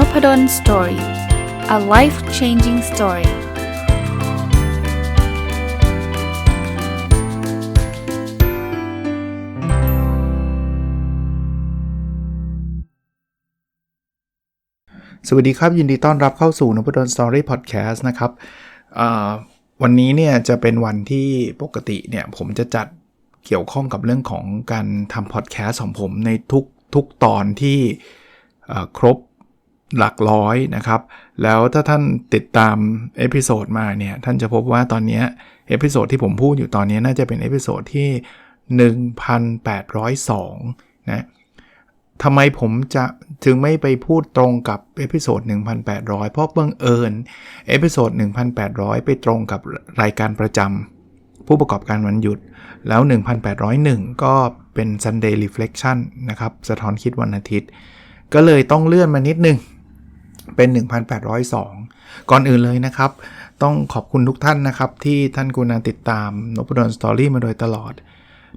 n o p ด d o สตอรี่ a life changing story สวัสดีครับ ยินดีต้อนรับเข้าสู่นพดลสตอรี่พอดแคสต์นะครับวันนี้เนี่ยจะเป็นวันที่ปกติเนี่ยผมจะจัดเกี่ยวข้องกับเรื่องของการทำพอดแคสต์ของผมในทุกทุกตอนที่ครบ หลักร้อยนะครับ แล้วถ้าท่านติดตามเอพิโซดมาเนี่ย ท่านจะพบว่าตอนนี้เอพิโซดที่ผมพูดอยู่ตอนนี้น่าจะเป็นเอพิโซดที่ 1802 นะทำไมผมจะถึงไม่ไปพูดตรงกับเอพิโซด1800 เพราะบังเอิญเอพิโซด1800 ไปตรงกับรายการประจำผู้ประกอบการวันหยุด แล้ว 1801 ก็เป็น Sunday Reflection นะครับ สะท้อนคิดวันอาทิตย์ ก็เลยต้องเลื่อนมานิดนึง เป็น 1802 ก่อนอื่นเลยนะครับ ต้องขอบคุณทุกท่านนะครับ ที่ท่านกุณาติดตามนบดอนสตอรี่มาโดยตลอด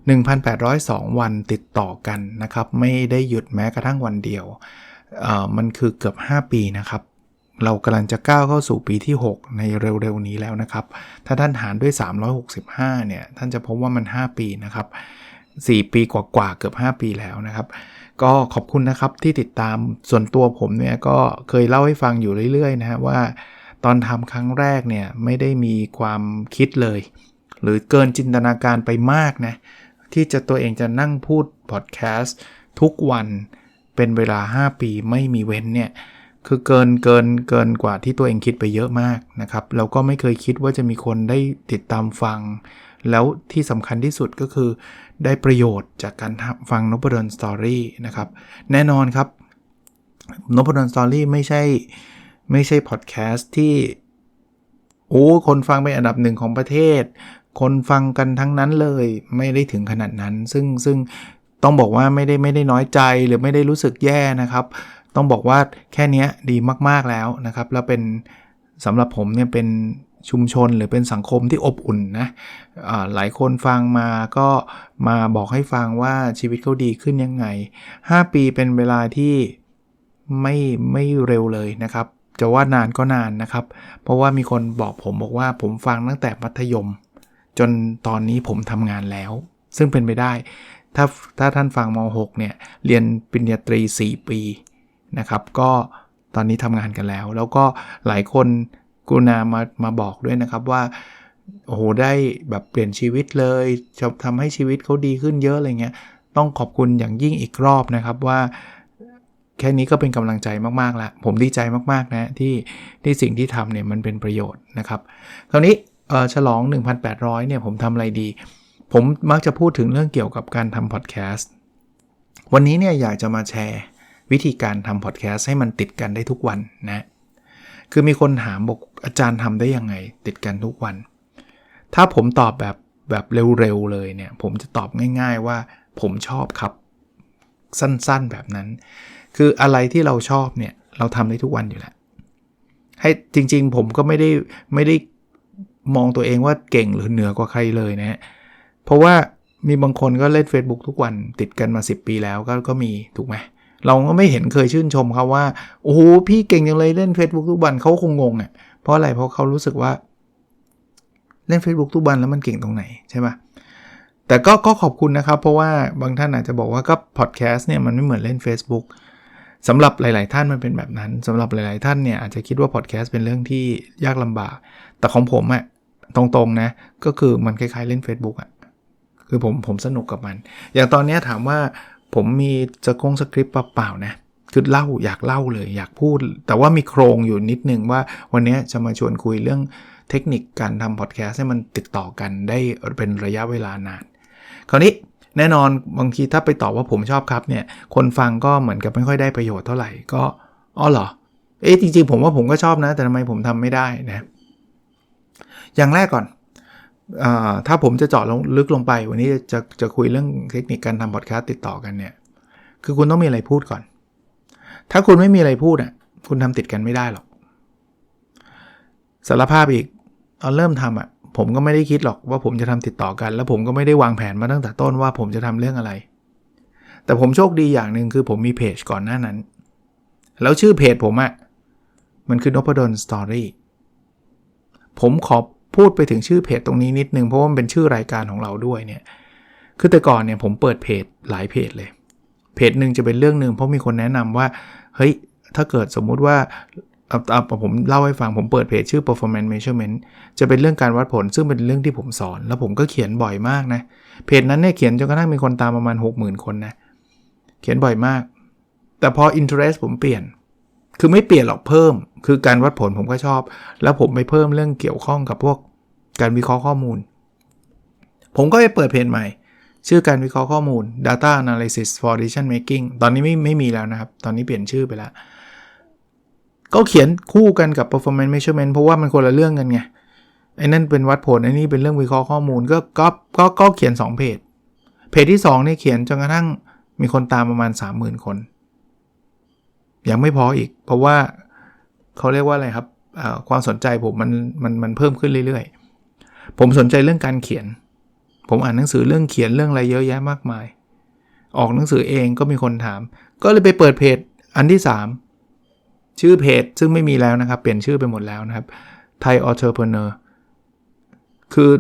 1802 วันติดต่อกันนะครับ ไม่ได้หยุดแม้กระทั่งวันเดียว มันคือเกือบ 5 ปีนะครับ เรากำลังจะก้าวเข้าสู่ปีที่ 6 ในเร็วๆนี้แล้วนะครับ ถ้าท่านหารด้วย 365 เนี่ย ท่านจะพบว่ามัน 5 ปีนะครับ 4 ปีกว่าๆเกือบ 5 ปีแล้วนะครับ ก็ขอบคุณนะครับที่ติดตามส่วนตัวผมเนี่ยก็เคยเล่าให้ฟังอยู่เรื่อยๆนะฮะว่าตอนทำครั้งแรกเนี่ยไม่ได้มีความคิดเลย หรือเกินจินตนาการไปมากนะที่จะตัวเองจะนั่งพูดพอดแคสต์ทุกวันเป็นเวลา 5 ปีไม่มีเว้นเนี่ยคือเกินเกินเกินกว่าที่ตัวเองคิดไปเยอะมากนะครับแล้วก็ไม่เคยคิดว่าจะมีคนได้ติดตามฟัง แล้วที่สำคัญที่สุดก็คือ ได้ประโยชน์จากการฟังนพดลสตอรี่นะครับ แน่นอนครับนพดลสตอรี่ไม่ใช่ไม่ใช่พอดแคสต์ที่ โอ้คนฟังเป็นอันดับหนึ่งของประเทศ คนฟังกันทั้งนั้นเลยไม่ได้ถึงขนาดนั้น ซึ่งซึ่งต้องบอกว่าไม่ได้ไม่ได้น้อยใจหรือไม่ได้รู้สึกแย่นะครับ ต้องบอกว่าแค่นี้ดีมากๆแล้วนะครับ แล้วเป็นสำหรับผมเนี่ยเป็น ชุมชนหรือเป็นสังคมที่อบอุ่นนะหลายคนฟังมาก็มาบอกให้ฟังว่าชีวิตเขาดีขึ้นยังไง 5 ปีเป็นเวลาที่ไม่ไม่เร็วเลยนะครับ จะว่านานก็นานนะครับ เพราะว่ามีคนบอกผมบอกว่าผมฟังตั้งแต่มัธยม จนตอนนี้ผมทำงานแล้ว ซึ่งเป็นไปได้ ถ้าถ้าท่านฟังม .6 เนี่ยเรียนปริญญาตรี 4 ปีนะครับ ก็ตอนนี้ทำงานกันแล้ว แล้วก็หลายคน กรุณามามาบอกด้วยนะครับว่าโอ้โหได้แบบเปลี่ยนชีวิตเลยจะทำให้ชีวิตเขาดีขึ้นเยอะอะไรเงี้ยต้องขอบคุณอย่างยิ่งอีกรอบนะครับว่าแค่นี้ก็เป็นกำลังใจมากๆแล้วผมดีใจมากๆนะที่ที่สิ่งที่ทำเนี่ยมันเป็นประโยชน์นะครับคราวนี้ฉลอง 1,800เนี่ยผมทำอะไรดี ผมมักจะพูดถึงเรื่องเกี่ยวกับการทำพอดแคสต์วันนี้เนี่ยอยากจะมาแชร์วิธีการทำพอดแคสต์ให้มันติดกันได้ทุกวันนะ คือมีคนถามบอกอาจารย์ทำได้ยังไง ติดกันทุกวัน ถ้าผมตอบแบบแบบเร็วๆเลยเนี่ย ผมจะตอบง่าย ๆว่าผมชอบครับ สั้นๆแบบนั้น คืออะไรที่เราชอบเนี่ย เราทำได้ทุกวันอยู่แล้วให้จริงๆ ผมก็ไม่ได้ไม่ได้มองตัวเองว่าเก่งหรือเหนือกว่าใครเลยนะฮะเพราะว่ามีบางคนก็เล่น Facebook ทุกวันติดกันมา 10 ปีแล้วก็ก็มีถูกไหมเเราก็ไม่เห็นเคยชื่นชมเขาว่า โอ้โหพี่เก่งจังเลยเล่น Facebook ทุกวันเขาคงงงอะเพราะอะไรเพราะเขารู้สึกว่า เล่น Facebook ทุกวันแล้วมันเก่งตรงไหนใช่ปะแต่ก็ก็ขอบคุณนะครับ เพราะว่าบางท่านอาจจะบอกว่าก็พอดแคสต์เนี่ยมันไม่เหมือนเล่น Facebook สำหรับหลาย ๆ ท่านมันเป็นแบบนั้นสำหรับหลาย ๆ ท่านเนี่ยอาจจะคิดว่าพอดแคสต์เป็นเรื่องที่ยากลำบาก แต่ของผมอะตรง ๆ นะ ก็คือมันคล้าย ๆ เล่น Facebook อะคือผมผมสนุกกับมัน อย่างตอนนี้ถามว่า ผมมีจะคงสคริปต์เปล่าๆนะคือเล่าอยากเล่าเลยอยากพูด แต่ว่ามีโครงอยู่นิดนึงว่าวันนี้จะมาชวนคุยเรื่องเทคนิคการทำพอดแคสต์ให้มันติดต่อกันได้เป็นระยะเวลานาน คราวนี้แน่นอนบางทีถ้าไปตอบว่าผมชอบครับเนี่ยคนฟังก็เหมือนกับไม่ค่อยได้ประโยชน์เท่าไหร่ก็อ๋อเหรอเอ๊ะจริงๆผมว่าผมก็ชอบนะ แต่ทำไมผมทำไม่ได้นะ อย่างแรกก่อน ถ้าผมจะเจาะลงลึกลงไป วันนี้จะจะคุยเรื่องเทคนิคการทำพอดแคสต์ติดต่อกันเนี่ย คือคุณต้องมีอะไรพูดก่อน ถ้าคุณไม่มีอะไรพูดอะคุณทำติดกันไม่ได้หรอกสารภาพอีกตอนเริ่มทำอะผมก็ไม่ได้คิดหรอกว่าผมจะทำติดต่อกัน แล้วผมก็ไม่ได้วางแผนมาตั้งแต่ต้นว่าผมจะทำเรื่องอะไร แต่ผมโชคดีอย่างหนึ่งคือผมมีเพจก่อนหน้านั้น แล้วชื่อเพจผมอะมันคือนพดลสตอรี่ผมขอ พูดไปถึงชื่อเพจตรงนี้นิดนึงเพราะว่ามันเป็นชื่อรายการของเราด้วยเนี่ยคือแต่ก่อนเนี่ยผมเปิดเพจหลายเพจเลย เพจหนึ่งจะเป็นเรื่องหนึ่งเพราะมีคนแนะนำว่าเฮ้ยถ้าเกิดสมมุติว่าเอาเอาผมเล่าให้ฟังผมเปิดเพจชื่อ performance measurement จะเป็นเรื่องการวัดผลซึ่งเป็นเรื่องที่ผมสอน แล้วผมก็เขียนบ่อยมากนะ เพจนั้นเนี่ยเขียนจนกระทั่งมีคนตามประมาณ 60,000 คนนะ เขียนบ่อยมาก แต่พอ interest ผมเปลี่ยน คือไม่เปลี่ยนหรอกเพิ่ม คือการวัดผลผมก็ชอบ แล้วผมไปเพิ่มเรื่องเกี่ยวข้องกับพวกการวิเคราะห์ข้อมูล ผมก็ไปเปิดเพจใหม่ ชื่อการวิเคราะห์ข้อมูล data analysis for decision making ตอนนี้ไม่ไม่มีแล้วนะครับ ตอนนี้เปลี่ยนชื่อไปแล้วก็เขียนคู่กันกับ performance measurement เพราะว่ามันคนละเรื่องกันไงไอ้นั่นเป็นวัดผลไอ้นี่เป็นเรื่องวิเคราะห์ข้อมูลก็ก็ก็ก็เขียน 2 เพจ เพจที่ 2 เนี่ยเขียนจนกระทั่งมีคนตามประมาณ 30,000 คน ยังไม่พออีก เพราะว่าเขาเรียกว่าอะไรครับความสนใจผมมันมันมันเพิ่มขึ้นเรื่อยๆ ผมสนใจเรื่องการเขียน ผมอ่านหนังสือเรื่องเขียนเรื่องอะไรเยอะแยะมากมาย ออกหนังสือเองก็มีคนถาม ก็เลยไปเปิดเพจอันที่ 3 ชื่อเพจซึ่งไม่มีแล้วนะครับ เปลี่ยนชื่อไปหมดแล้วนะครับไทย Entrepreneur คือ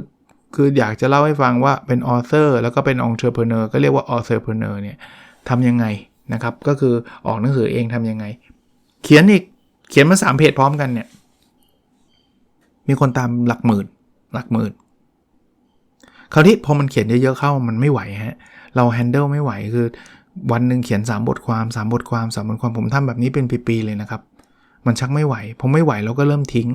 คืออยากจะเล่าให้ฟังว่าเป็น author แล้วก็เป็น entrepreneur ก็เรียกว่า entrepreneur เนี่ยทำยังไง นะครับ ก็คือออกหนังสือเองทำยังไง เขียนอีกเขียนมา3เพจพร้อมกันเนี่ย มีคนตามหลักหมื่น หลักหมื่น คราวนี้พอมันเขียนเยอะๆเข้ามันไม่ไหวฮะ เรา handle ไม่ไหวคือ วันหนึ่งเขียน 3 บทความ 3 บทความ 3 บทความผมทำแบบนี้เป็นปีๆเลยนะครับ มันชักไม่ไหว ผมไม่ไหวเราก็เริ่มทิ้ง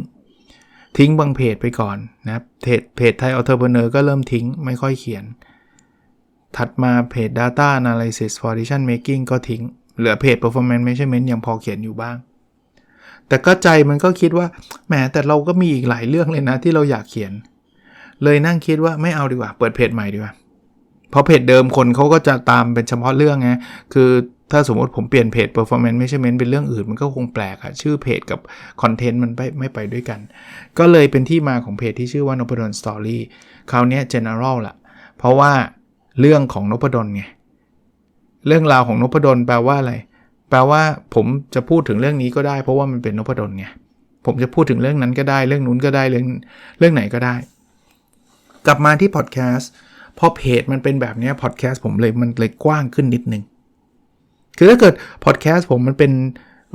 ทิ้งบางเพจไปก่อนนะเพจเพจไทยอัลเทอร์เ n เนอร์ก็เริ่มทิ้ง ไม่ค่อยเขียน ถัดมาเพจ Data Analysis for Decision Making ก็ทิ้ง เหลือเพจ Performance Measurement ยังพอเขียนอยู่บ้าง แต่ก็ใจมันก็คิดว่าแหมแต่เราก็มีอีกหลายเรื่องเลยนะที่เราอยากเขียน เลยนั่งคิดว่าไม่เอาดีกว่า เปิดเพจใหม่ดีกว่า เพราะเพจเดิมคนเขาก็จะตามเป็นเฉพาะเรื่องไงคือถ้าสมมติผมเปลี่ยนเพจ performance measurement เป็นเรื่องอื่น มันก็คงแปลกอะชื่อเพจกับคอนเทนต์มันไม่ไม่ไปด้วยกัน ก็เลยเป็นที่มาของเพจที่ชื่อว่านพดลสตอรี่คราวนี้ general ละเพราะว่า เรื่องของนพดลไงเรื่องราวของนพดลแปลว่าอะไร แปลว่าผมจะพูดถึงเรื่องนี้ก็ได้ เพราะว่ามันเป็นนพดลไงผมจะพูดถึงเรื่องนั้นก็ได้ เรื่องนู้นก็ได้เรื่องเรื่องไหนก็ได้ กลับมาที่พอดแคสต์พอเพจมันเป็นแบบนี้พอดแคสต์ผมเลยมันเลยกว้างขึ้นนิดนึงคือถ้าเกิดพอดแคสต์ผมมันเป็น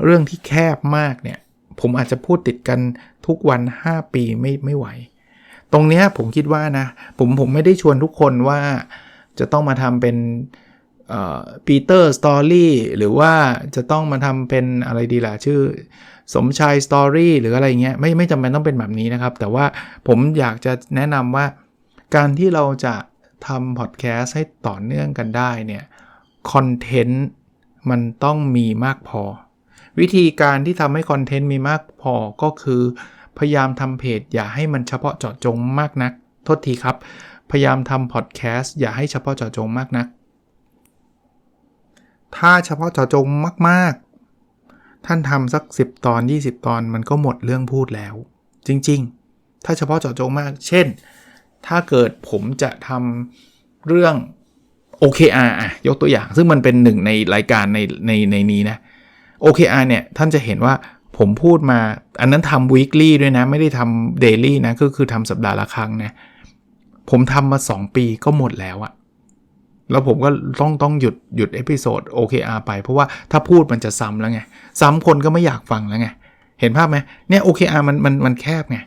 เรื่องที่แคบมากเนี่ย ผมอาจจะพูดติดกันทุกวัน 5 ปีไม่ไม่ไหว ตรงนี้ผมคิดว่านะ ผมผมไม่ได้ชวนทุกคนว่า จะต้องมาทำเป็นปีเตอร์สตอรี่หรือว่าจะต้องมาทำเป็นอะไรดีล่ะ ชื่อสมชายสตอรี่หรืออะไรเงี้ยไม่ไม่จำเป็นต้องเป็นแบบนี้นะครับ แต่ว่าผมอยากจะแนะนำว่า การที่เราจะทำพอดแคสต์ให้ต่อเนื่องกันได้เนี่ยคอนเทนต์มันต้องมีมากพอ วิธีการที่ทำให้คอนเทนต์มีมากพอก็คือ พยายามทำเพจอย่าให้มันเฉพาะเจาะจงมากนัก โทษทีครับ พยายามทำพอดแคสต์อย่าให้เฉพาะเจาะจงมากนัก ถ้าเฉพาะเจาะจงมาก ๆ ท่านทำสัก 10 ตอน 20 ตอนมันก็หมดเรื่องพูดแล้ว จริง ๆ ถ้าเฉพาะเจาะจงมาก เช่น ถ้าเกิดผมจะทำเรื่อง OKR อะยกตัวอย่าง ซึ่งมันเป็นหนึ่งในรายการในในในนี้นะ OKR เนี่ย ท่านจะเห็นว่าผมพูดมา อันนั้นทำ weekly ด้วยนะ ไม่ได้ทำ daily นะ ก็คือทำสัปดาห์ละครั้งนะ ผมทำมา 2 ปีก็หมดแล้วอะแล้วผมก็ต้องต้องหยุดหยุดเอพิโซด OKR ไป เพราะว่าถ้าพูดมันจะซ้ำแล้วไง ซ้ำคนก็ไม่อยากฟังแล้วไง เห็นภาพไหมเนี่ย OKR มันมันมันแคบไง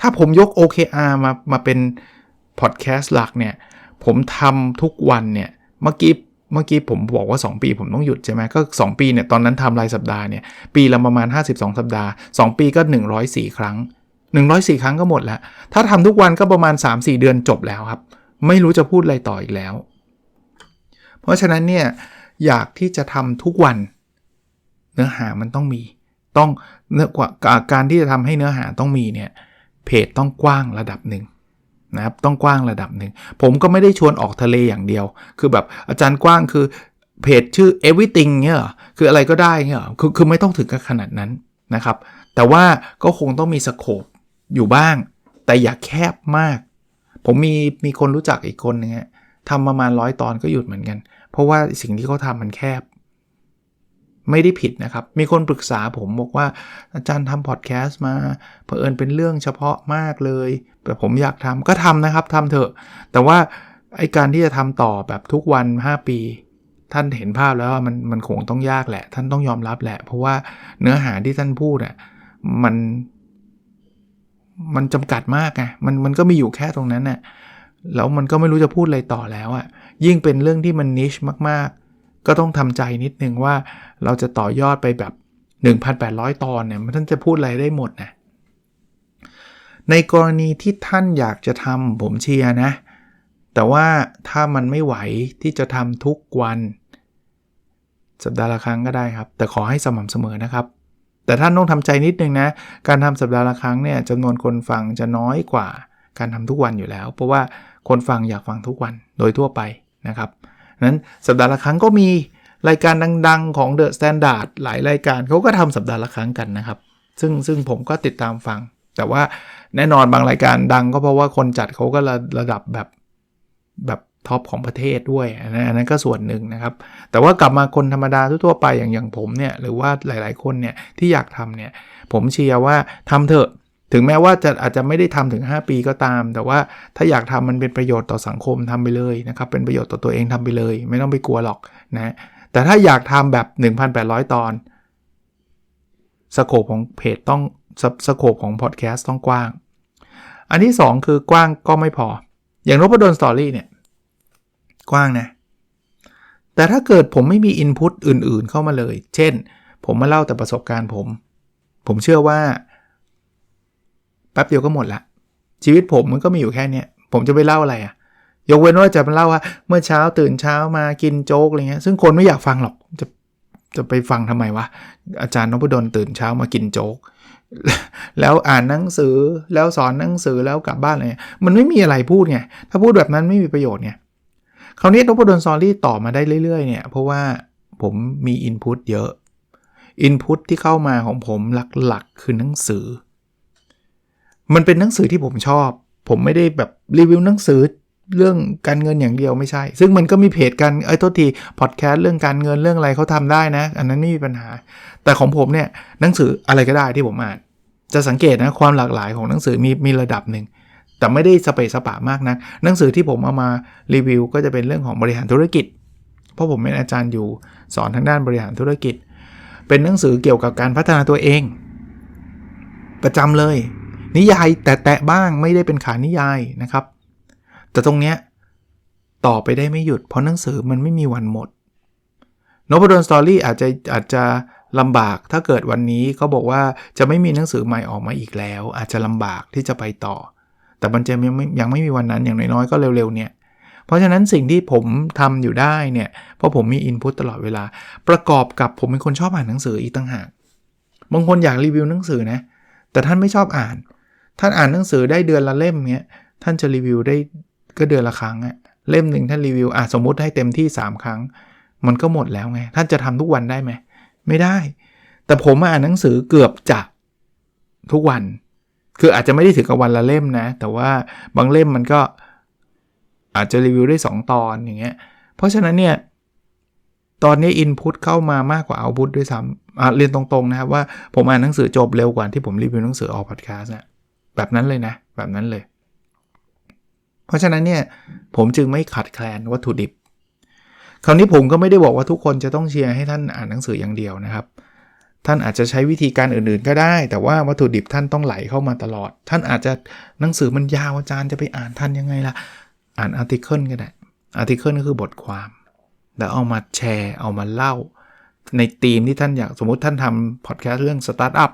ถ้าผมยก OKR มามาเป็นพอดแคสต์หลักเนี่ย ผมทำทุกวันเนี่ย เมื่อกี้เมื่อกี้ผมบอกว่า 2 ปีผมต้องหยุดใช่ไหมก็ 2 ปีเนี่ยตอนนั้นทำรายสัปดาห์เนี่ยปีละประมาณ 52 สัปดาห์ 2 ปีก็ 104 ครั้ง 104 ครั้งก็หมดแล้ว ถ้าทำทุกวันก็ประมาณ 3-4 เดือนจบแล้วครับ ไม่รู้จะพูดอะไรต่ออีกแล้ว เพราะฉะนั้นเนี่ยอยากที่จะทำทุกวัน เนื้อหามันต้องมี ต้องเนื้อกว่าการที่จะทำให้เนื้อหาต้องมีเนี่ยเพจต้องกว้างระดับหนึ่งนะครับต้องกว้างระดับหนึ่ง ผมก็ไม่ได้ชวนออกทะเลอย่างเดียว คือแบบอาจารย์กว้างคือเพจชื่อ everything เงี้ยคืออะไรก็ได้เงี้ยคือคือไม่ต้องถึงกับขนาดนั้นนะครับ แต่ว่าก็คงต้องมีสโคป อยู่บ้าง แต่อย่าแคบมาก ผมมีมีคนรู้จักอีกคนนึงฮะทำประมาณร้อยตอนก็หยุดเหมือนกัน เพราะว่าสิ่งที่เขาทำมันแคบ ไม่ได้ผิดนะครับ มีคนปรึกษาผมบอกว่าอาจารย์ทำพอดแคสต์มาเผอิญเป็นเรื่องเฉพาะมากเลย แต่ผมอยากทำก็ทำนะครับทำเถอะ แต่ว่าไอการที่จะทำต่อแบบทุกวัน 5 ปีท่านเห็นภาพแล้วว่ามันมันคงต้องยากแหละ ท่านต้องยอมรับแหละ เพราะว่าเนื้อหาที่ท่านพูดอะมัน มันจำกัดมากไงมันมันก็มีอยู่แค่ตรงนั้นน่ะแล้วมันก็ไม่รู้จะพูดอะไรต่อแล้วอะ่ะยิ่งเป็นเรื่องที่มันนิชมากๆ ก็ต้องทำใจนิดนึงว่าเราจะต่อยอดไปแบบ 1,800 ตอนเนี่ยมันท่านจะพูดอะไรได้หมดนะในกรณีที่ท่านอยากจะทำผมเชียร์นะ แต่ว่าถ้ามันไม่ไหวที่จะทำทุกวัน สัปดาห์ละครั้งก็ได้ครับ แต่ขอให้สม่ำเสมอนะครับ แต่ท่านต้องทำใจนิดนึงนะ การทำสัปดาห์ละครั้งเนี่ยจำนวนคนฟังจะน้อยกว่าการทำทุกวันอยู่แล้ว เพราะว่าคนฟังอยากฟังทุกวันโดยทั่วไปนะครับนั้นสัปดาห์ละครั้งก็มีรายการดังๆของ The Standard หลายรายการเขาก็ทำสัปดาห์ละครั้งกันนะครับ ซึ่งซึ่งผมก็ติดตามฟัง แต่ว่าแน่นอนบางรายการดังก็เพราะว่าคนจัดเขาก็ระระดับแบบแบบ ท็อปของประเทศด้วยอันนั้นก็ส่วนหนึ่งนะครับ แต่ว่ากลับมาคนธรรมดาทั่วไปอย่างอย่างผมเนี่ยหรือว่าหลายๆคนเนี่ยที่อยากทำเนี่ยผมเชียร์ว่าทำเถอะถึงแม้ว่าจะอาจจะไม่ได้ทำถึง 5 ปีก็ตาม แต่ว่าถ้าอยากทำมันเป็นประโยชน์ต่อสังคมทำไปเลยนะครับเป็นประโยชน์ต่อตัวเองทำไปเลย ไม่ต้องไปกลัวหรอกนะแต่ถ้าอยากทำแบบ 1,800 ตอนสโคปของเพจต้องสโคปของพอดแคสต์ต้องกว้าง อันที่ 2 คือกว้างก็ไม่พอ อย่างนพดลสตอรี่เนี่ย กว้างนะ แต่ถ้าเกิดผมไม่มีอินพุตอื่นๆเข้ามาเลย เช่น ผมมาเล่าแต่ประสบการณ์ผม ผมเชื่อว่าแป๊บเดียวก็หมดละ ชีวิตผมมันก็มีอยู่แค่นี้ผมจะไปเล่าอะไรอะยกเว้นว่าจะมาเล่าว่า เมื่อเช้าตื่นเช้ามากินโจ๊กอะไรเงี้ยซึ่งคนไม่อยากฟังหรอกจะจะไปฟังทำไมวะ อาจารย์นพดลตื่นเช้ามากินโจ๊ก แล้วอ่านหนังสือแล้วสอนหนังสือแล้วกลับบ้านอะไรมันไม่มีอะไรพูดไง ถ้าพูดแบบนั้นไม่มีประโยชน์ไง คราวนี้นพดลซอรี่ต่อมาได้เรื่อยๆเนี่ยเพราะว่าผมมีอินพุตเยอะอินพุตที่เข้ามาของผมหลักๆ คือหนังสือ มันเป็นหนังสือที่ผมชอบ ผมไม่ได้แบบรีวิวหนังสือเรื่องการเงินอย่างเดียวไม่ใช่ ซึ่งมันก็มีเพจกันไอ้โทษทีพอดแคสต์เรื่องการเงินเรื่องอะไรเขาทำได้นะ อันนั้นไม่มีปัญหา แต่ของผมเนี่ยหนังสืออะไรก็ได้ที่ผมอ่าน จะสังเกตนะความหลากหลายของหนังสือมีมีระดับหนึ่ง แต่ไม่ได้สเปซสปะมากนะหนังสือที่ผมเอามารีวิว ก็จะเป็นเรื่องของบริหารธุรกิจ เพราะผมเป็นอาจารย์อยู่สอนทางด้านบริหารธุรกิจ เป็นหนังสือเกี่ยวกับการพัฒนาตัวเอง ประจำเลย นิยายแต่แตะบ้างไม่ได้เป็นขานิยายนะครับ แต่ตรงเนี้ยต่อไปได้ไม่หยุด เพราะหนังสือมันไม่มีวันหมดโนพดลสตอรี่อาจจะอาจจะลำบากถ้าเกิดวันนี้เขาบอกว่าจะไม่มีหนังสือใหม่ออกมาอีกแล้ว อาจจะลำบากที่จะไปต่อ แต่มันจะยังไม่ยังไม่มีวันนั้นอย่างน้อยๆก็เร็วๆเนี่ยเพราะฉะนั้นสิ่งที่ผมทำอยู่ได้เนี่ยเพราะผมมีอินพุตตลอดเวลา ประกอบกับผมเป็นคนชอบอ่านหนังสืออีกต่างหากบางคนอยากรีวิวหนังสือนะแต่ท่านไม่ชอบอ่าน ท่านอ่านหนังสือได้เดือนละเล่มเนี้ยท่านจะรีวิวได้ก็เดือนละครั้งอะเล่มหนึ่งท่านรีวิวอะสมมุติให้เต็มที่ 3 ครั้ง มันก็หมดแล้วไง ท่านจะทำทุกวันได้ไหม ไม่ได้ แต่ผมอ่านหนังสือเกือบจะทุกวัน คืออาจจะไม่ได้ถึงกับวันละเล่มนะ แต่ว่าบางเล่มมันก็อาจจะรีวิวได้ 2 ตอนอย่างเงี้ย เพราะฉะนั้นเนี่ย ตอนนี้อินพุตเข้ามามากกว่าเอาพุตด้วยซ้ำเรียนตรงๆนะครับว่าผมอ่านหนังสือจบเร็วกว่าที่ผมรีวิวหนังสือออกพอดแคสต์นะแบบนั้นเลยนะ แบบนั้นเลย เพราะฉะนั้นเนี่ย ผมจึงไม่ขัดแคลนวัตถุดิบ คราวนี้ผมก็ไม่ได้บอกว่าทุกคนจะต้องเชียร์ให้ท่านอ่านหนังสืออย่างเดียวนะครับ ท่านอาจจะใช้วิธีการอื่นๆก็ได้ แต่ว่าวัตถุดิบท่านต้องไหลเข้ามาตลอด ท่านอาจจะหนังสือมันยาวอาจารย์จะไปอ่านท่านยังไงล่ะ อ่านอาร์ติเคิลก็ได้อาร์ติเคิลก็คือบทความ แล้วเอามาแชร์ เอามาเล่า ในธีมที่ท่านอยากสมมติท่านทำพอดแคสต์เรื่องสตาร์ทอัพ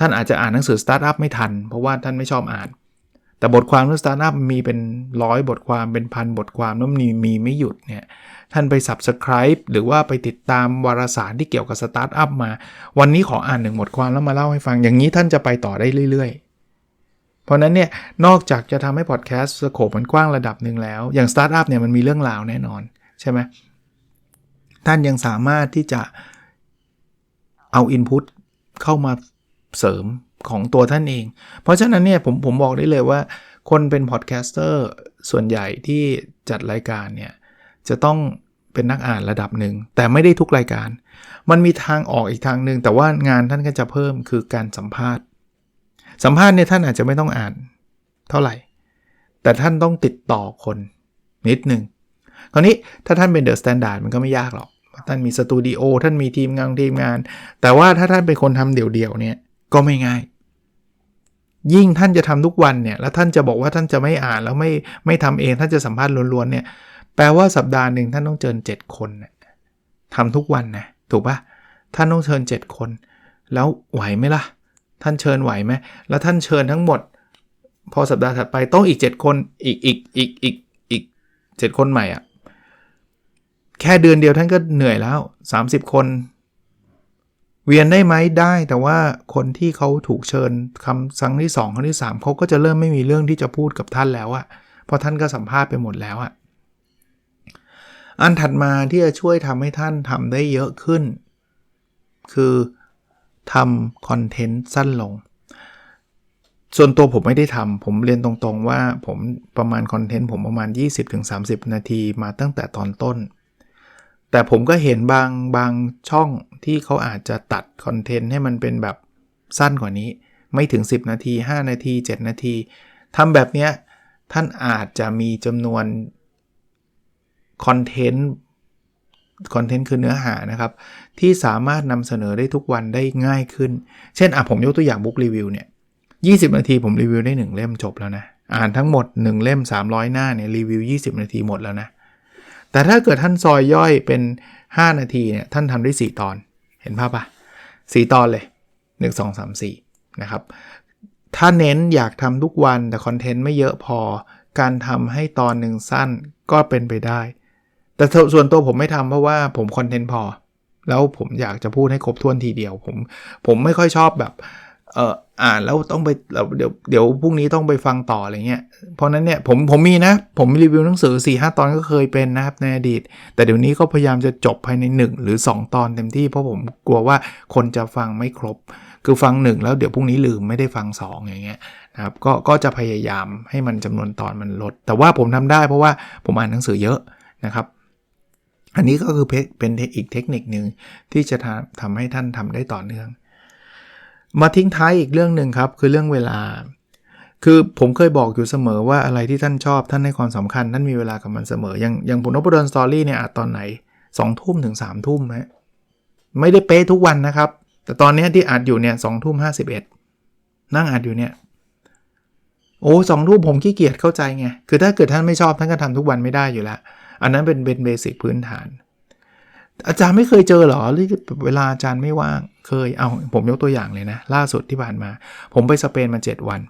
ท่านอาจจะอ่านหนังสือสตาร์ทอัพไม่ทัน เพราะว่าท่านไม่ชอบอ่าน แต่บทความเรื่องสตาร์ทอัพมีเป็นร้อยบทความเป็นพันบทความแล้วมีมีไม่หยุดเนี่ยท่านไป subscribe หรือว่าไปติดตามวารสารที่เกี่ยวกับสตาร์ทอัพมา วันนี้ขออ่านหนึ่งบทความแล้วมาเล่าให้ฟังอย่างนี้ท่านจะไปต่อได้เรื่อย ๆ เพราะนั้นเนี่ยนอกจากจะทำให้พอดแคสต์สโคปมันกว้างระดับหนึ่งแล้ว อย่างสตาร์ทอัพเนี่ยมันมีเรื่องราวแน่นอนใช่ไหมท่านยังสามารถที่จะเอาอินพุตเข้ามาเสริม ของตัวท่านเอง เพราะฉะนั้นเนี่ยผมผมบอกได้เลยว่า คนเป็นพอดแคสเตอร์ส่วนใหญ่ที่จัดรายการเนี่ยจะต้องเป็นนักอ่านระดับหนึ่ง แต่ไม่ได้ทุกรายการ มันมีทางออกอีกทางหนึ่งแต่ว่างานท่านก็จะเพิ่มคือการสัมภาษณ์ สัมภาษณ์เนี่ยท่านอาจจะไม่ต้องอ่านเท่าไหร่ แต่ท่านต้องติดต่อคนนิดหนึ่งคราวนี้ถ้าท่านเป็นเดอะสแตนดาร์ดมันก็ไม่ยากหรอกท่านมีสตูดิโอท่านมีทีมงานทีมงาน แต่ว่าถ้าท่านเป็นคนทำเดี่ยวๆเนี่ย ก็ไม่ง่าย ยิ่งท่านจะทำทุกวันเนี่ย แล้วท่านจะบอกว่าท่านจะไม่อ่านแล้วไม่ไม่ทำเองท่านจะสัมภาษณ์ล้วนๆเนี่ย แปลว่าสัปดาห์หนึ่งท่านต้องเจอ7คนนะทำทุกวันนะถูกปะท่านต้องเชิญ 7 คน แล้วไหวไหมล่ะ ท่านเชิญไหวไหมแล้วท่านเชิญทั้งหมด พอสัปดาห์ถัดไปต้องอีก 7 คนอีกอีกอีกอีกอีกเจ็ดคนใหม่อะแค่เดือนเดียวท่านก็เหนื่อยแล้ว 30 คน เวียนได้ไหมได้แต่ว่าคนที่เขาถูกเชิญคำสั่งที่2ครั้งที่ 3เขาก็จะเริ่มไม่มีเรื่องที่จะพูดกับท่านแล้วอะเพราะท่านก็สัมภาษณ์ไปหมดแล้วอะอันถัดมาที่จะช่วยทำให้ท่านทำได้เยอะขึ้น คือทำคอนเทนต์สั้นลง ส่วนตัวผมไม่ได้ทำผมเรียนตรงๆว่าผมประมาณคอนเทนต์ผมประมาณ 20-30 นาทีมาตั้งแต่ตอนต้น แต่ผมก็เห็นบางบางช่องที่เขาอาจจะตัดคอนเทนต์ให้มันเป็นแบบสั้นกว่านี้ ไม่ถึง 10 นาที 5 นาที 7 นาทีทำแบบเนี้ยท่านอาจจะมีจำนวนคอนเทนต์คอนเทนต์คือเนื้อหานะครับ ที่สามารถนำเสนอได้ทุกวันได้ง่ายขึ้น เช่นอะผมยกตัวอย่างบุ๊กรีวิวเนี่ย20 นาทีผมรีวิวได้ 1 เล่มจบแล้วนะ อ่านทั้งหมด 1 เล่ม 300 หน้าเนี่ยรีวิว 20 นาทีหมดแล้วนะ แต่ถ้าเกิดท่านซอยย่อยเป็น 5 นาทีเนี่ยท่านทำได้ 4 ตอนเห็นภาพปะ4ตอนเลย 1 2 3 4 นะครับ ถ้าเน้นอยากทำทุกวันแต่คอนเทนต์ไม่เยอะพอการทำให้ตอนหนึ่งสั้นก็เป็นไปได้ แต่ส่วนตัวผมไม่ทำเพราะว่าผมคอนเทนต์พอ แล้วผมอยากจะพูดให้ครบถ้วนทีเดียว ผมผมไม่ค่อยชอบแบบ เอ่ออ่านแล้วต้องไปเดี๋ยวเดี๋ยวพรุ่งนี้ต้องไปฟังต่ออะไรเงี้ย เพราะนั้นเนี่ยผมผมมีนะ ผมรีวิวหนังสือ4ีหตอนก็เคยเป็นนะครับในอดีต แต่เดี๋ยวนี้ก็พยายามจะจบภายใน 1 หรือ 2 ตอนเต็มที่เพราะผมกลัวว่าคนจะฟังไม่ครบ คือฟัง 1 แล้วเดี๋ยวพรุ่งนี้ลืมไม่ได้ฟัง 2 อย่างเงี้ยนะครับก็ก็จะพยายามให้มันจำนวนตอนมันลด แต่ว่าผมทำได้เพราะว่าผมอ่านหนังสือเยอะนะครับอันนี้ก็คือเป็นอีกเทคนิคหนึ่งที่จะทำให้ท่านทำได้ต่อเนื่อง มาทิ้งท้ายอีกเรื่องหนึ่งครับคือเรื่องเวลา คือผมเคยบอกอยู่เสมอว่าอะไรที่ท่านชอบท่านให้ความสำคัญท่านมีเวลากับมันเสมอ อย่างอย่างผมนพดลสตอรี่เนี่ยอาจตอนไหน2องทุ่มถึง3ามทุ่มฮะไม่ได้เป๊ะทุกวันนะครับ แต่ตอนนี้ที่อัดอยู่เนี่ยสองทุ่มห้าสิบเอ็ดนั่งอัดอยู่เนี่ยโอ้สองทุ่มผมขี้เกียจเข้าใจไงคือถ้าเกิดท่านไม่ชอบท่านก็ทำทุกวันไม่ได้อยู่แล้วอันนั้นเป็นเป็นเบสิกพื้นฐาน อาจารย์ไม่เคยเจอหรอหรือเวลาอาจารย์ไม่ว่าง เคยเอาผมยกตัวอย่างเลยนะ ล่าสุดที่ผ่านมา ผมไปสเปนมา 7 วัน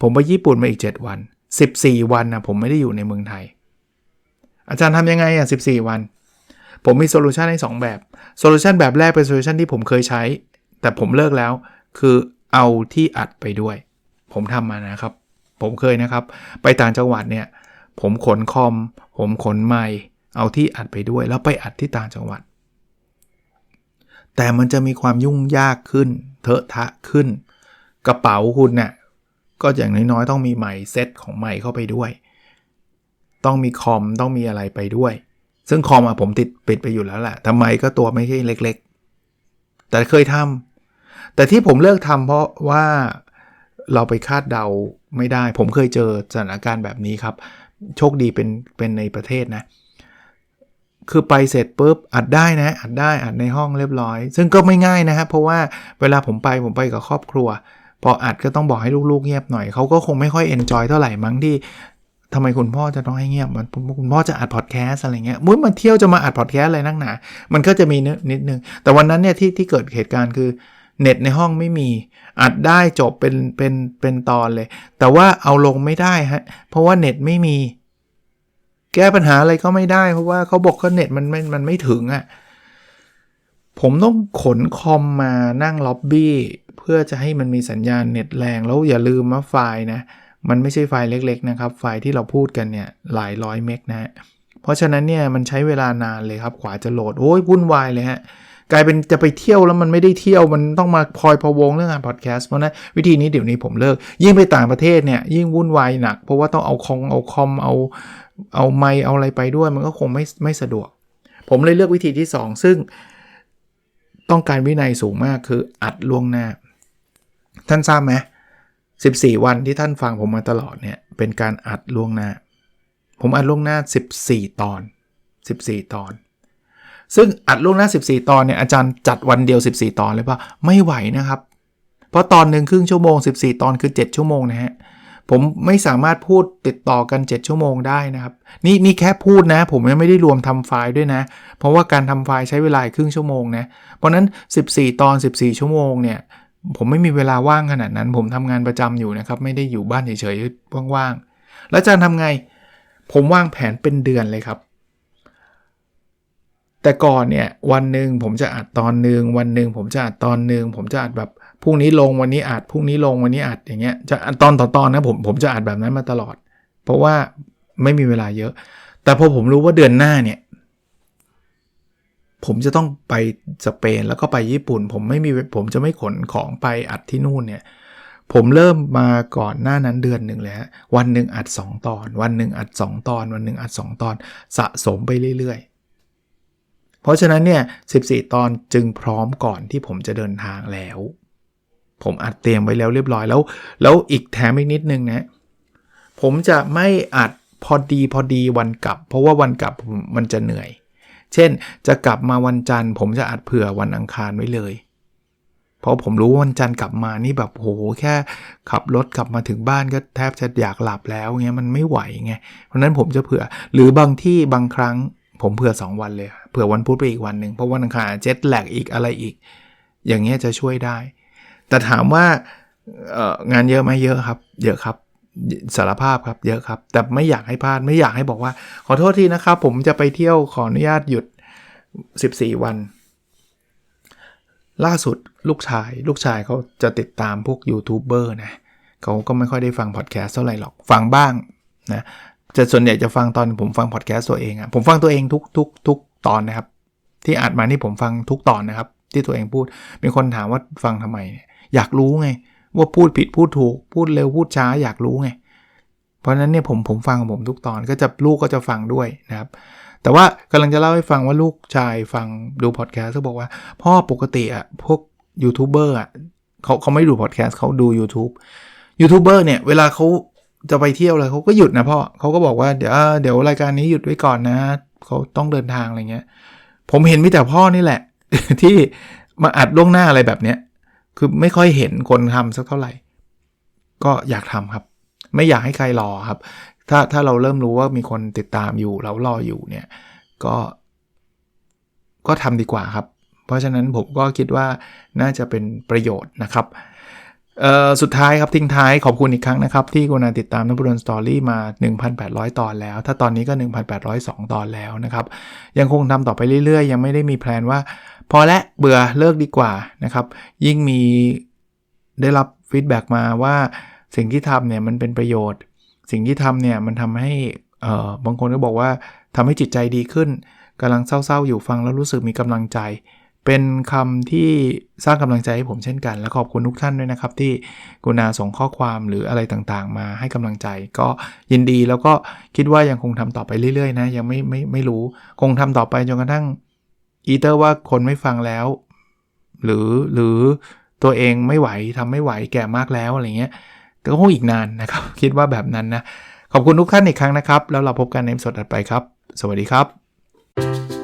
ผมไปญี่ปุ่นมาอีก 7 วัน 14 วันนะผมไม่ได้อยู่ในเมืองไทย อาจารย์ทำยังไงอะ14 วัน ผมมีโซลูชันให้ 2 แบบโซลูชันแบบแรกเป็นโซลูชันที่ผมเคยใช้ แต่ผมเลิกแล้วคือเอาที่อัดไปด้วย ผมทำมานะครับ ผมเคยนะครับ ไปต่างจังหวัดเนี่ยผมขนคอม ผมขนไมค์เอาที่อัดไปด้วย แล้วไปอัดที่ต่างจังหวัด แต่มันจะมีความยุ่งยากขึ้น เถอะทะขึ้น กระเป๋าคุณเนะ่ยก็อย่างน้อยๆ ต้องมีไมค์เซตของไมค์เข้าไปด้วย ต้องมีคอมต้องมีอะไรไปด้วย ซึ่งคอมอะผมติดปิดไปอยู่แล้วแหละทำไมก็ตัวไม่ใช่เล็กๆ แต่เคยทำแต่ที่ผมเลิกทำเพราะว่าเราไปคาดเดาไม่ได้ ผมเคยเจอสถานการณ์แบบนี้ครับ โชคดีเป็นเป็นในประเทศนะ คือไปเสร็จปุ๊บอัดได้นะ อัดได้อัดในห้องเรียบร้อย ซึ่งก็ไม่ง่ายนะครับเพราะว่าเวลาผมไปผมไปกับครอบครัว พออัดก็ต้องบอกให้ลูกๆเงียบหน่อยเขาก็คงไม่ค่อยเอนจอยเท่าไหร่มั้งที่ทำไมคุณพ่อจะต้องให้เงียบมันคุณพ่อจะอัดพอดแคสอะไรเงี้ยมุ้ยมาเที่ยวจะมาอัดพอดแคสอะไรนักหนา มันก็จะมีนิดนึง แต่วันนั้นเนี่ยที่ที่เกิดเหตุการณ์คือเน็ตในห้องไม่มีอัดได้จบเป็นเป็นเป็นตอนเลย แต่ว่าเอาลงไม่ได้ฮะเพราะว่าเน็ตไม่มี แก้ปัญหาอะไรก็ไม่ได้เพราะว่าเขาบอกเขาเน็ตมันไม่มันไม่ถึงอะ่ะผมต้องขนคอมมานั่งล็อบบี้เพื่อจะให้มันมีสัญญาณเน็ตแรง แล้วอย่าลืมว่าไฟล์นะ มันไม่ใช่ไฟล์เล็กๆนะครับ ไฟล์ที่เราพูดกันเนี่ยหลายร้อยเมกนะ เพราะฉะนั้นเนี่ยมันใช้เวลานานเลยครับกว่าจะโหลด โอ้ยวุ่นวายเลยฮะ กลายเป็นจะไปเที่ยวแล้วมันไม่ได้เที่ยวมันต้องมาคอยพะวงเรื่องงานพอดแคสต์เพราะนั้นวิธีนี้เดี๋ยวนี้ผมเลิก ยิ่งไปต่างประเทศเนี่ยยิ่งวุ่นวายหนัก เพราะว่าต้องเอาคองเอาคอมเอาเอาไมค์เอาอะไรไปด้วย มันก็คงไม่ไม่สะดวก ผมเลยเลือกวิธีที่ 2 ซึ่งต้องการวินัยสูงมากคืออัดล่วงหน้า ท่านทราบไหม14 วันที่ท่านฟังผมมาตลอดเนี่ยเป็นการอัดล่วงหน้า ผมอัดล่วงหน้า 14 ตอน 14 ตอน ซึ่งอัดล่วงหน้า 14 ตอนเนี่ยอาจารย์จัดวันเดียว 14 ตอนเลยป่ะไม่ไหวนะครับ เพราะตอนหนึ่งครึ่งชั่วโมง 14 ตอนคือ 7 ชั่วโมงนะฮะผมไม่สามารถพูดติดต่อกัน 7 ชั่วโมงได้นะครับ นี่นี่แค่พูดนะ ผมยังไม่ได้รวมทำไฟล์ด้วยนะ เพราะว่าการทำไฟล์ใช้เวลาครึ่งชั่วโมงนะ เพราะนั้น 14 ตอน 14 ชั่วโมงเนี่ยผมไม่มีเวลาว่างขนาดนั้น ผมทำงานประจำอยู่นะครับ ไม่ได้อยู่บ้านเฉยๆว่างๆ แล้วอาจารย์ทำไง ผมวางแผนเป็นเดือนเลยครับ แต่ก่อนเนี่ยวันหนึ่งผมจะอัดตอนหนึ่งวันหนึ่งผมจะอัดตอนหนึ่งผมจะอัดแบบพรุ่งนี้ลงวันนี้อัดพรุ่งนี้ลงวันนี้อัดอย่างเงี้ยจะอัดตอนต่อตอนนะผมผมจะอัดแบบนั้นมาตลอด เพราะว่าไม่มีเวลาเยอะ แต่พอผมรู้ว่าเดือนหน้าเนี่ย ผมจะต้องไปสเปนแล้วก็ไปญี่ปุ่น ผมไม่มีผมจะไม่ขนของไปอัดที่นู่นเนี่ยผมเริ่มมาก่อนหน้านั้นเดือนหนึ่งเลยฮะวันหนึ่งอัด 2 ตอน วันหนึ่งอัด 2 ตอน วันหนึ่งอัด 2 ตอนสะสมไปเรื่อยๆ เพราะฉะนั้นเนี่ย 14 ตอนจึงพร้อมก่อนที่ผมจะเดินทางแล้ว ผมอัดเตรียมไว้แล้วเรียบร้อยแล้ว แล้วอีกแถมอีกนิดนึงนะ ผมจะไม่อัดพอดีพอดีวันกลับ เพราะว่าวันกลับมันจะเหนื่อย เช่น จะกลับมาวันจันทร์ ผมจะอัดเผื่อวันอังคารไว้เลย เพราะผมรู้ว่าวันจันทร์กลับมานี่แบบโหแค่ขับรถกลับมาถึงบ้านก็แทบจะอยากหลับแล้วเงี้ยมันไม่ไหวไงเพราะนั้นผมจะเผื่อ หรือบางที่บางครั้ง ผมเผื่อ 2 วันเลยเผื่อวันพุธไปอีกวันหนึ่งเพราะวันอังคารเจ็ตแลกอีกอะไรอีก อย่างเงี้ยจะช่วยได้ แต่ถามว่างานเยอะไหมเยอะครับ เยอะครับสารภาพครับเยอะครับ แต่ไม่อยากให้พลาดไม่อยากให้บอกว่า ขอโทษทีนะครับ ผมจะไปเที่ยวขออนุญาตหยุด 14 วัน ล่าสุดลูกชายลูกชายเขาจะติดตามพวกยูทูบเบอร์นะเขาก็ไม่ค่อยได้ฟังพอดแคสต์เท่าไหร่หรอก ฟังบ้างนะ จะส่วนใหญ่จะฟังตอนผมฟังพอดแคสต์ตัวเองอะผมฟังตัวเองทุกทุกทุกตอนนะครับ ที่อัดมานี่ผมฟังทุกตอนนะครับ ที่ตัวเองพูดมีคนถามว่าฟังทำไมเนี่ยอยากรู้ไง ว่าพูดผิดพูดถูก พูดเร็วพูดช้าอยากรู้ไง เพราะฉะนั้นเนี่ยผมผมฟังผมทุกตอนก็จะลูกก็จะฟังด้วยนะครับ แต่ว่ากำลังจะเล่าให้ฟังว่าลูกชายฟังดูพอดแคสต์เขาบอกว่า พ่อปกติอะพวกยูทูบเบอร์อะเขาเขาไม่ดูพอดแคสต์เขาดู YouTube ยูทูบเบอร์เนี่ยเวลาเขา จะไปเที่ยวอะไรเขาก็หยุดนะพ่อเขาก็บอกว่าเดี๋ยวเดี๋ยวรายการนี้หยุดไว้ก่อนนะเขาต้องเดินทางอะไรเงี้ย ผมเห็นมีแต่พ่อนี่แหละ ที่มาอัดล่วงหน้าอะไรแบบเนี้ยคือไม่ค่อยเห็นคนทำสักเท่าไหร่ ก็อยากทำครับ ไม่อยากให้ใครรอครับ ถ้าถ้าเราเริ่มรู้ว่ามีคนติดตามอยู่แล้วรออยู่เนี่ย ก็ ก็ทำดีกว่าครับ เพราะฉะนั้นผมก็คิดว่าน่าจะเป็นประโยชน์นะครับ สุดท้ายครับทิ้งท้ายขอบคุณอีกครั้งนะครับ ที่กุณาติดตามนบุรนสตอรี่มา 1,800 ตอนแล้ว ถ้าตอนนี้ก็ 1,802 ตอนแล้วนะครับ ยังคงทำต่อไปเรื่อยๆ ยังไม่ได้มีแพลนว่า พอและเบื่อเลิกดีกว่านะครับ ยิ่งมีได้รับฟีดแบ็กมาว่าสิ่งที่ทำเนี่ยมันเป็นประโยชน์ สิ่งที่ทำเนี่ยมันทำให้บางคนก็บอกว่าทำให้จิตใจดีขึ้นกำลังเศร้าๆอยู่ฟังแล้วรู้สึกมีกำลังใจ เป็นคำที่สร้างกำลังใจให้ผมเช่นกัน และขอบคุณทุกท่านด้วยนะครับ ที่กุณาส่งข้อความหรืออะไรต่างๆ มาให้กำลังใจ ก็ยินดีแล้วก็คิดว่ายังคงทำต่อไปเรื่อยๆ นะ ยังไม่ไม่ไม่รู้ คงทำต่อไปจนกระทั่งอีเตอร์ว่าคนไม่ฟังแล้ว หรือหรือตัวเองไม่ไหวทำไม่ไหวแก่มากแล้วอะไรเงี้ยก็คงอีกนานนะครับ คิดว่าแบบนั้นนะขอบคุณทุกท่านอีกครั้งนะครับ แล้วเราพบกันในสดถัดไปครับ สวัสดีครับ